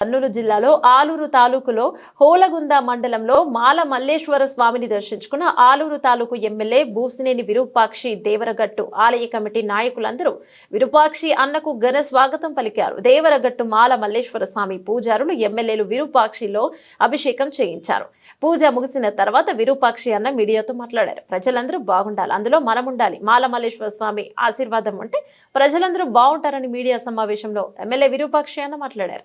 కర్నూలు జిల్లాలో ఆలూరు తాలూకులో హోలగుంద మండలంలో మాల మల్లేశ్వర స్వామిని దర్శించుకున్న ఆలూరు తాలూకు ఎమ్మెల్యే భూసినేని విరూపాక్షి దేవరగట్టు ఆలయ కమిటీ నాయకులందరూ విరూపాక్షి అన్నకు ఘన స్వాగతం పలికారు. దేవరగట్టు మాల మల్లేశ్వర స్వామి పూజారులు ఎమ్మెల్యేలు విరూపాక్షిలో అభిషేకం చేయించారు. పూజ ముగిసిన తర్వాత విరూపాక్షి అన్న మీడియాతో మాట్లాడారు. ప్రజలందరూ బాగుండాలి అందులో మనం ఉండాలి మాల మల్లేశ్వర స్వామి ఆశీర్వాదం ఉంటే ప్రజలందరూ బాగుంటారని మీడియా సమావేశంలో ఎమ్మెల్యే విరూపాక్షి అన్న మాట్లాడారు.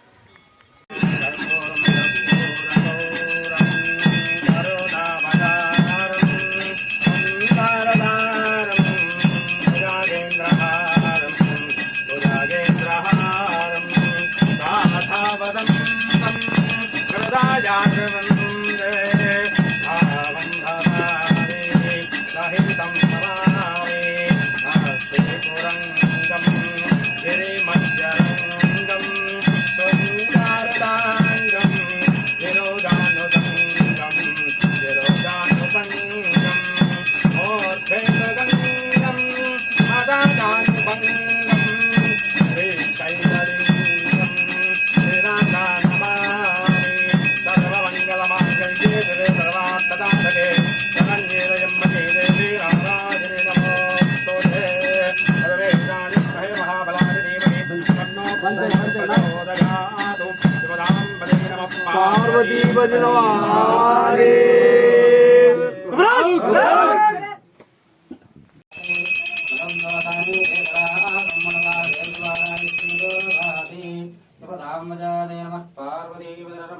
పార్వతీ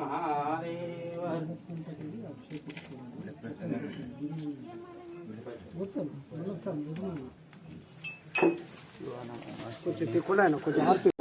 మహాదేవ కొంచెం తిక్కుడా కొంచెం ఆర్పి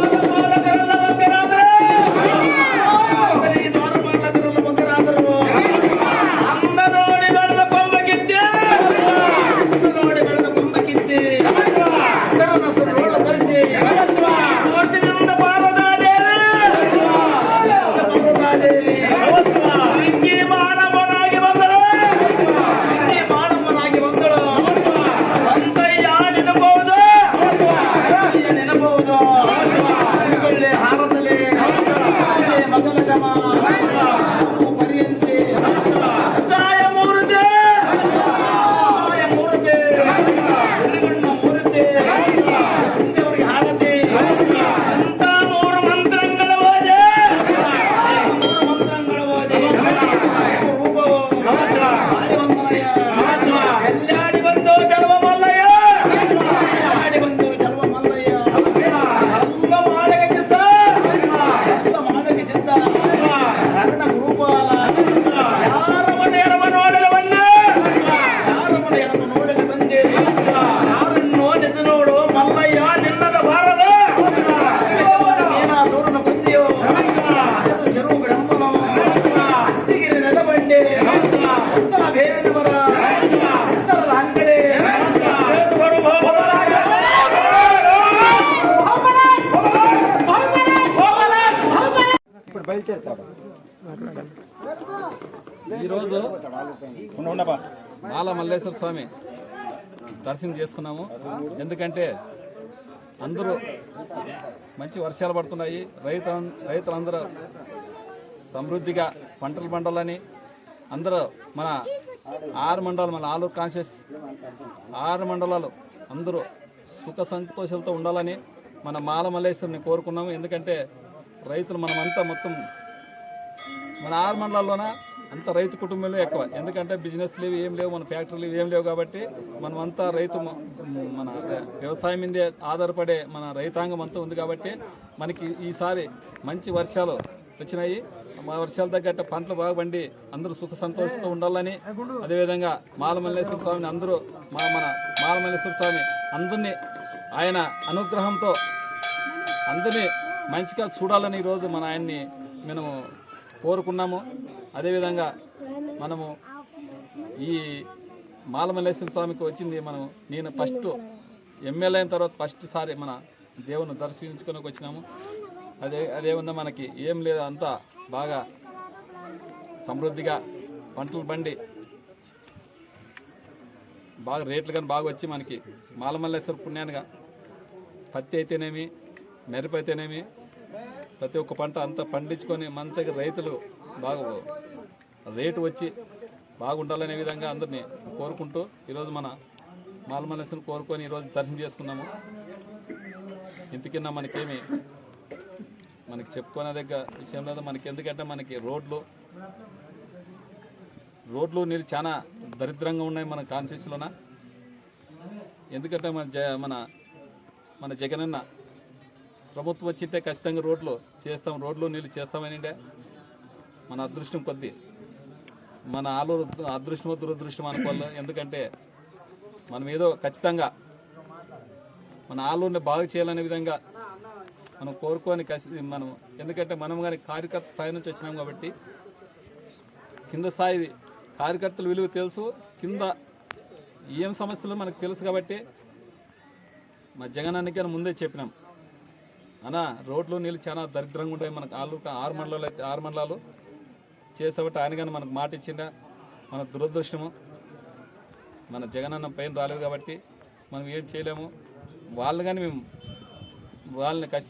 బాల మల్లేశ్వర స్వామి దర్శనం చేసుకున్నాము. ఎందుకంటే అందరూ మంచి వర్షాలు పడుతున్నాయి. రైతు రైతులందరూ సమృద్ధిగా పంటలు పండాలని అందరూ మన ఆరు మండలాలు మన ఆలూరు కాన్షియస్ ఆరు మండలాలు అందరూ సుఖ సంతోషాలతో ఉండాలని మన మాల మల్లేశ్వరిని కోరుకున్నాము. ఎందుకంటే రైతులు మనమంతా మొత్తం మన ఆరు మండలాల్లోన అంత రైతు కుటుంబంలో ఎక్కువ. ఎందుకంటే బిజినెస్ లేవు ఏం లేవు మన ఫ్యాక్టరీలు ఏం లేవు కాబట్టి మనం అంతా రైతు మన వ్యవసాయం మీదే ఆధారపడే మన రైతాంగం అంతా ఉంది కాబట్టి మనకి ఈసారి మంచి వర్షాలు వచ్చినాయి. మా వర్షాలు తగ్గట్టు పంటలు బాగా పండి అందరూ సుఖ సంతోషంతో ఉండాలని అదేవిధంగా మాలమల్లేశ్వర స్వామిని అందరూ మా మన మాలమల్లేశ్వర స్వామి అందరినీ ఆయన అనుగ్రహంతో అందరినీ మంచిగా చూడాలని ఈరోజు మన ఆయన్ని మేము కోరుకున్నాము. అదేవిధంగా మనము ఈ మాలమల్లేశ్వర స్వామికి వచ్చింది మనం నేను ఫస్ట్ ఎమ్మెల్యే అయిన తర్వాత ఫస్ట్ సారి మన దేవుని దర్శించుకుని వచ్చినాము. అదే అదేమన్నా మనకి ఏం లేదు అంతా బాగా సమృద్ధిగా పంటలు పండి బాగా రేట్లు కానీ బాగా వచ్చి మనకి మాలమల్లేశ్వర పుణ్యానిగా పత్తి అయితేనేమి మిరప అయితేనేమి ప్రతి ఒక్క పంట అంతా పండించుకొని మంచిగా రైతులు బాగా రేటు వచ్చి బాగుండాలనే విధంగా అందరినీ కోరుకుంటూ ఈరోజు మన మాలమల్లేశ్వరం కోరుకొని ఈరోజు దర్శనం చేసుకున్నాము ఇంతకిన్నా మనకేమి మనకి చెప్పుకునే దగ్గర విషయం లేదు. మనకి ఎందుకంటే మనకి రోడ్లు రోడ్లు నీళ్ళు చాలా దరిద్రంగా ఉన్నాయి మన కాన్స్టిట్యూన్సీలోన. ఎందుకంటే మన జ మన మన జగనన్న ప్రభుత్వం వచ్చింటే ఖచ్చితంగా రోడ్లు చేస్తాం రోడ్లు నీళ్ళు చేస్తామనిండే మన అదృష్టం కొద్ది. మన ఆలూరు అదృష్టమో దురదృష్టం అనుకోవాలి. ఎందుకంటే మనం ఏదో ఖచ్చితంగా మన ఆలూరుని బాగు చేయాలనే విధంగా మనం కోరుకొని మనం ఎందుకంటే మనం కానీ కార్యకర్త స్థాయి నుంచి వచ్చినాం కాబట్టి కింద స్థాయి కార్యకర్తల విలువ తెలుసు. కింద ఏం సమస్యలు మనకు తెలుసు కాబట్టి మా జగనానికి కానీ ముందే చెప్పినాం. అన్నా రోడ్లు నీళ్ళు చాలా దరిద్రంగా ఉంటాయి మనకు ఆలు ఆరు మండలాలు అయితే ఆరు మండలాలు. చేసేవాటి ఆయన కానీ మనకు మాట ఇచ్చిందా మన దురదృష్టము మన జగనన్న పైన రాలేదు కాబట్టి మనం ఏం చేయలేము. వాళ్ళు కానీ మేము వాళ్ళని ఖచ్చితంగా